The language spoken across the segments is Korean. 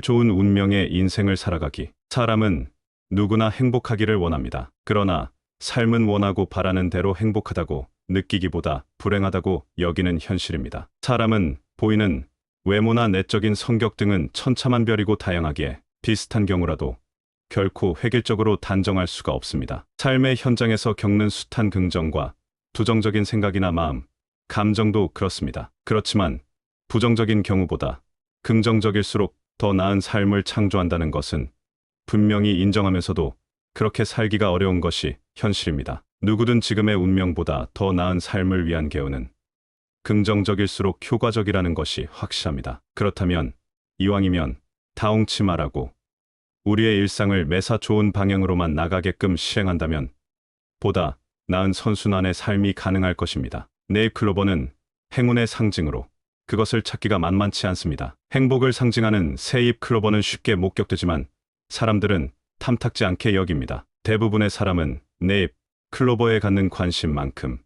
좋은 운명의 인생을 살아가기. 사람은 누구나 행복하기를 원합니다. 그러나 삶은 원하고 바라는 대로 행복하다고 느끼기보다 불행하다고 여기는 현실입니다. 사람은 보이는 외모나 내적인 성격 등은 천차만별이고 다양하기에 비슷한 경우라도 결코 획일적으로 단정할 수가 없습니다. 삶의 현장에서 겪는 숱한 긍정과 부정적인 생각이나 마음, 감정도 그렇습니다. 그렇지만 부정적인 경우보다 긍정적일수록 더 나은 삶을 창조한다는 것은 분명히 인정하면서도 그렇게 살기가 어려운 것이 현실입니다. 누구든 지금의 운명보다 더 나은 삶을 위한 개요는 긍정적일수록 효과적이라는 것이 확실합니다. 그렇다면 이왕이면 다홍치 말하고 우리의 일상을 매사 좋은 방향으로만 나가게끔 실행한다면 보다 나은 선순환의 삶이 가능할 것입니다. 네잎클로버는 행운의 상징으로 그것을 찾기가 만만치 않습니다. 행복을 상징하는 새잎 클로버는 쉽게 목격되지만 사람들은 탐탁지 않게 여깁니다. 대부분의 사람은 네잎 클로버에 갖는 관심만큼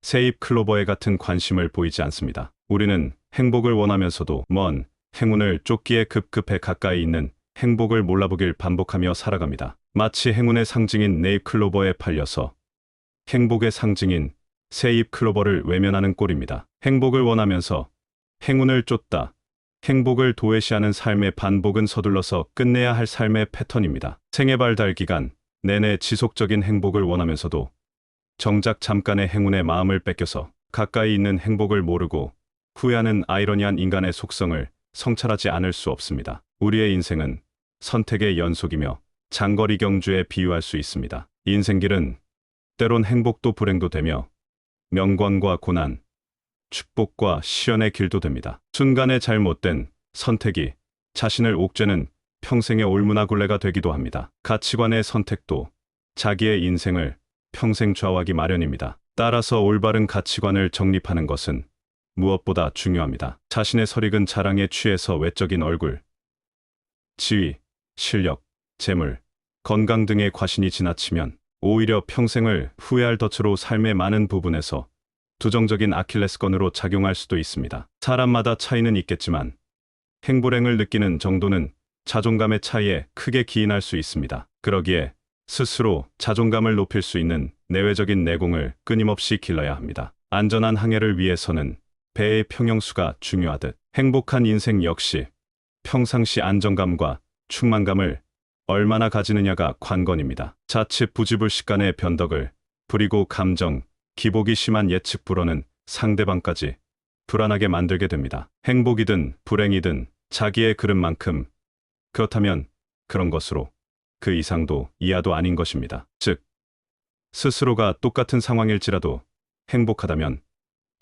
새잎 클로버에 같은 관심을 보이지 않습니다. 우리는 행복을 원하면서도 먼 행운을 쫓기에 급급해 가까이 있는 행복을 몰라보길 반복하며 살아갑니다. 마치 행운의 상징인 네잎 클로버에 팔려서 행복의 상징인 새잎 클로버를 외면하는 꼴입니다. 행복을 원하면서 행운을 쫓다. 행복을 도외시하는 삶의 반복은 서둘러서 끝내야 할 삶의 패턴입니다. 생애 발 달 기간 내내 지속적인 행복을 원하면서도 정작 잠깐의 행운의 마음을 뺏겨서 가까이 있는 행복을 모르고 후회하는 아이러니한 인간의 속성을 성찰하지 않을 수 없습니다. 우리의 인생은 선택의 연속이며 장거리 경주에 비유할 수 있습니다. 인생길은 때론 행복도 불행도 되며 명광과 고난, 축복과 시련의 길도 됩니다. 순간의 잘못된 선택이 자신을 옥죄는 평생의 올무나굴레가 되기도 합니다. 가치관의 선택도 자기의 인생을 평생 좌우하기 마련입니다. 따라서 올바른 가치관을 정립하는 것은 무엇보다 중요합니다. 자신의 설익은 자랑에 취해서 외적인 얼굴, 지위, 실력, 재물, 건강 등의 과신이 지나치면 오히려 평생을 후회할 덫으로 삶의 많은 부분에서 두정적인 아킬레스건으로 작용할 수도 있습니다. 사람마다 차이는 있겠지만 행불행을 느끼는 정도는 자존감의 차이에 크게 기인할 수 있습니다. 그러기에 스스로 자존감을 높일 수 있는 내외적인 내공을 끊임없이 길러야 합니다. 안전한 항해를 위해서는 배의 평형수가 중요하듯 행복한 인생 역시 평상시 안정감과 충만감을 얼마나 가지느냐가 관건입니다. 자칫 부지불식간의 변덕을 부리고 감정, 기복이 심한 예측 불허는 상대방까지 불안하게 만들게 됩니다. 행복이든 불행이든 자기의 그릇만큼 그렇다면 그런 것으로 그 이상도 이하도 아닌 것입니다. 즉, 스스로가 똑같은 상황일지라도 행복하다면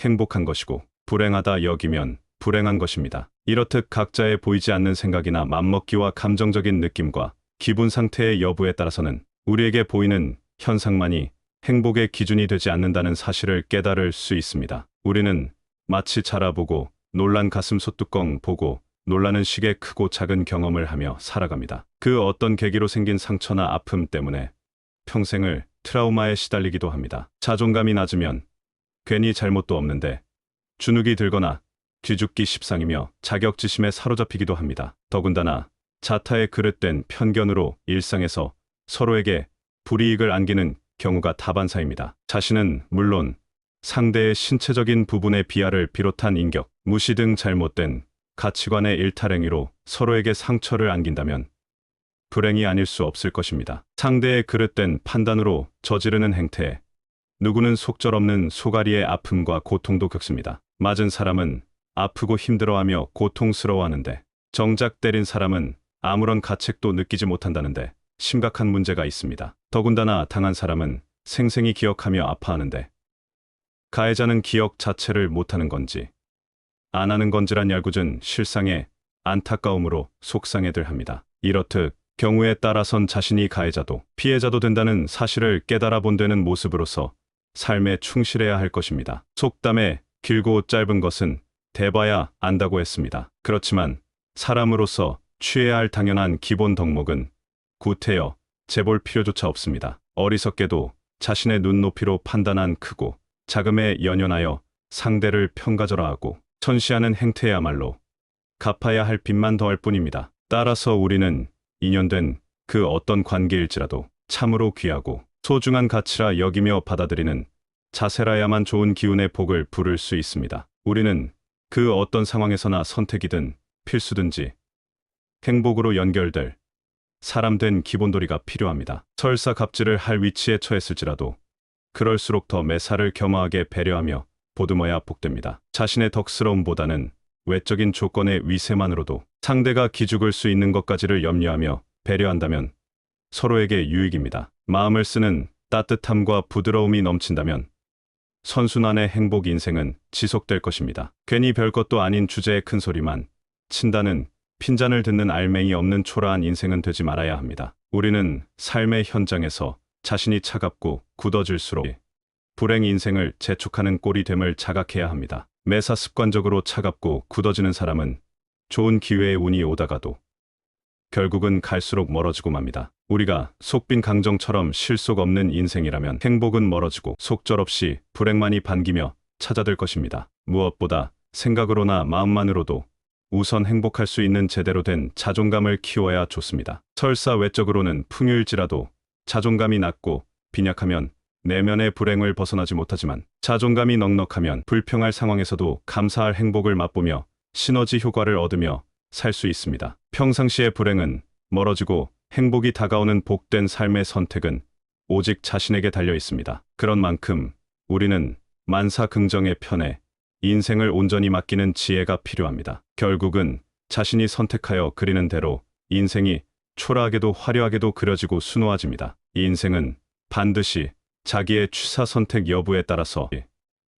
행복한 것이고 불행하다 여기면 불행한 것입니다. 이렇듯 각자의 보이지 않는 생각이나 맘먹기와 감정적인 느낌과 기분 상태의 여부에 따라서는 우리에게 보이는 현상만이 행복의 기준이 되지 않는다는 사실을 깨달을 수 있습니다. 우리는 마치 자라보고 놀란 가슴 소뚜껑 보고 놀라는 식의 크고 작은 경험을 하며 살아갑니다. 그 어떤 계기로 생긴 상처나 아픔 때문에 평생을 트라우마에 시달리기도 합니다. 자존감이 낮으면 괜히 잘못도 없는데 주눅이 들거나 뒤죽기 십상이며 자격지심에 사로잡히기도 합니다. 더군다나 자타의 그릇된 편견으로 일상에서 서로에게 불이익을 안기는 경우가 다반사입니다. 자신은 물론 상대의 신체적인 부분의 비하를 비롯한 인격, 무시 등 잘못된 가치관의 일탈행위로 서로에게 상처를 안긴다면 불행이 아닐 수 없을 것입니다. 상대의 그릇된 판단으로 저지르는 행태에 누구는 속절없는 소가리의 아픔과 고통도 겪습니다. 맞은 사람은 아프고 힘들어하며 고통스러워하는데 정작 때린 사람은 아무런 가책도 느끼지 못한다는데 심각한 문제가 있습니다. 더군다나 당한 사람은 생생히 기억하며 아파하는데 가해자는 기억 자체를 못하는 건지 안 하는 건지란 얄궂은 실상에 안타까움으로 속상해들 합니다. 이렇듯 경우에 따라선 자신이 가해자도 피해자도 된다는 사실을 깨달아 본다는 모습으로서 삶에 충실해야 할 것입니다. 속담에 길고 짧은 것은 대봐야 안다고 했습니다. 그렇지만 사람으로서 취해야 할 당연한 기본 덕목은 구태여 재볼 필요조차 없습니다. 어리석게도 자신의 눈높이로 판단한 크고 자금에 연연하여 상대를 평가절하하고 천시하는 행태야말로 갚아야 할 빚만 더할 뿐입니다. 따라서 우리는 인연된 그 어떤 관계일지라도 참으로 귀하고 소중한 가치라 여기며 받아들이는 자세라야만 좋은 기운의 복을 부를 수 있습니다. 우리는 그 어떤 상황에서나 선택이든 필수든지 행복으로 연결될 사람 된 기본도리가 필요합니다. 설사 갑질을 할 위치에 처했을지라도 그럴수록 더 매사를 겸허하게 배려하며 보듬어야 복됩니다. 자신의 덕스러움보다는 외적인 조건의 위세만으로도 상대가 기죽을 수 있는 것까지를 염려하며 배려한다면 서로에게 유익입니다. 마음을 쓰는 따뜻함과 부드러움이 넘친다면 선순환의 행복 인생은 지속될 것입니다. 괜히 별것도 아닌 주제에 큰 소리만 친다는 핀잔을 듣는 알맹이 없는 초라한 인생은 되지 말아야 합니다. 우리는 삶의 현장에서 자신이 차갑고 굳어질수록 불행 인생을 재촉하는 꼴이 됨을 자각해야 합니다. 매사 습관적으로 차갑고 굳어지는 사람은 좋은 기회의 운이 오다가도 결국은 갈수록 멀어지고 맙니다. 우리가 속빈 강정처럼 실속 없는 인생이라면 행복은 멀어지고 속절없이 불행만이 반기며 찾아들 것입니다. 무엇보다 생각으로나 마음만으로도 우선 행복할 수 있는 제대로 된 자존감을 키워야 좋습니다. 설사 외적으로는 풍요일지라도 자존감이 낮고 빈약하면 내면의 불행을 벗어나지 못하지만 자존감이 넉넉하면 불평할 상황에서도 감사할 행복을 맛보며 시너지 효과를 얻으며 살 수 있습니다. 평상시의 불행은 멀어지고 행복이 다가오는 복된 삶의 선택은 오직 자신에게 달려 있습니다. 그런 만큼 우리는 만사 긍정의 편에 인생을 온전히 맡기는 지혜가 필요합니다. 결국은 자신이 선택하여 그리는 대로 인생이 초라하게도 화려하게도 그려지고 순호해집니다. 이 인생은 반드시 자기의 취사 선택 여부에 따라서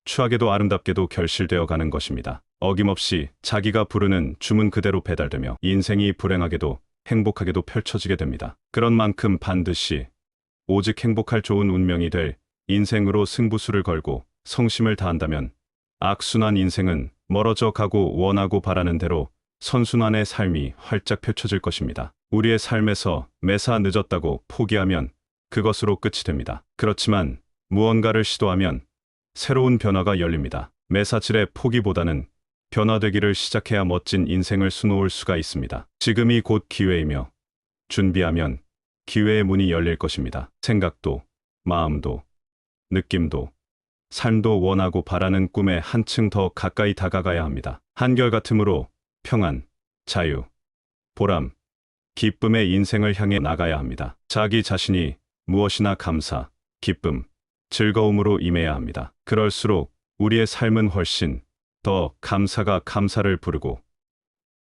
추하게도 아름답게도 결실되어 가는 것입니다. 어김없이 자기가 부르는 주문 그대로 배달되며 인생이 불행하게도 행복하게도 펼쳐지게 됩니다. 그런 만큼 반드시 오직 행복할 좋은 운명이 될 인생으로 승부수를 걸고 성심을 다한다면 악순환 인생은 멀어져 가고 원하고 바라는 대로 선순환의 삶이 활짝 펼쳐질 것입니다. 우리의 삶에서 매사 늦었다고 포기하면 그것으로 끝이 됩니다. 그렇지만 무언가를 시도하면 새로운 변화가 열립니다. 매사질의 포기보다는 변화되기를 시작해야 멋진 인생을 수놓을 수가 있습니다. 지금이 곧 기회이며 준비하면 기회의 문이 열릴 것입니다. 생각도, 마음도, 느낌도, 삶도 원하고 바라는 꿈에 한층 더 가까이 다가가야 합니다. 한결같으므로 평안, 자유, 보람, 기쁨의 인생을 향해 나가야 합니다. 자기 자신이 무엇이나 감사, 기쁨, 즐거움으로 임해야 합니다. 그럴수록 우리의 삶은 훨씬 더 감사가 감사를 부르고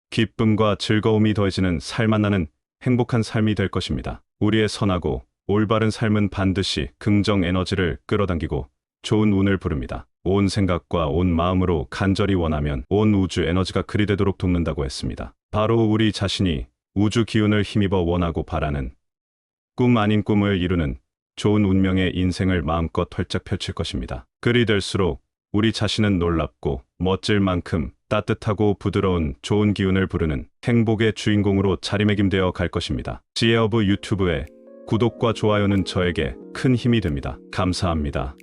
기쁨과 즐거움이 더해지는 살만나는 행복한 삶이 될 것입니다. 우리의 선하고 올바른 삶은 반드시 긍정 에너지를 끌어당기고 좋은 운을 부릅니다. 온 생각과 온 마음으로 간절히 원하면 온 우주 에너지가 그리 되도록 돕는다고 했습니다. 바로 우리 자신이 우주 기운을 힘입어 원하고 바라는 꿈 아닌 꿈을 이루는 좋은 운명의 인생을 마음껏 활짝 펼칠 것입니다. 그리 될수록 우리 자신은 놀랍고 멋질 만큼 따뜻하고 부드러운 좋은 기운을 부르는 행복의 주인공으로 자리매김되어 갈 것입니다. 지혜어브 유튜브의 구독과 좋아요는 저에게 큰 힘이 됩니다. 감사합니다.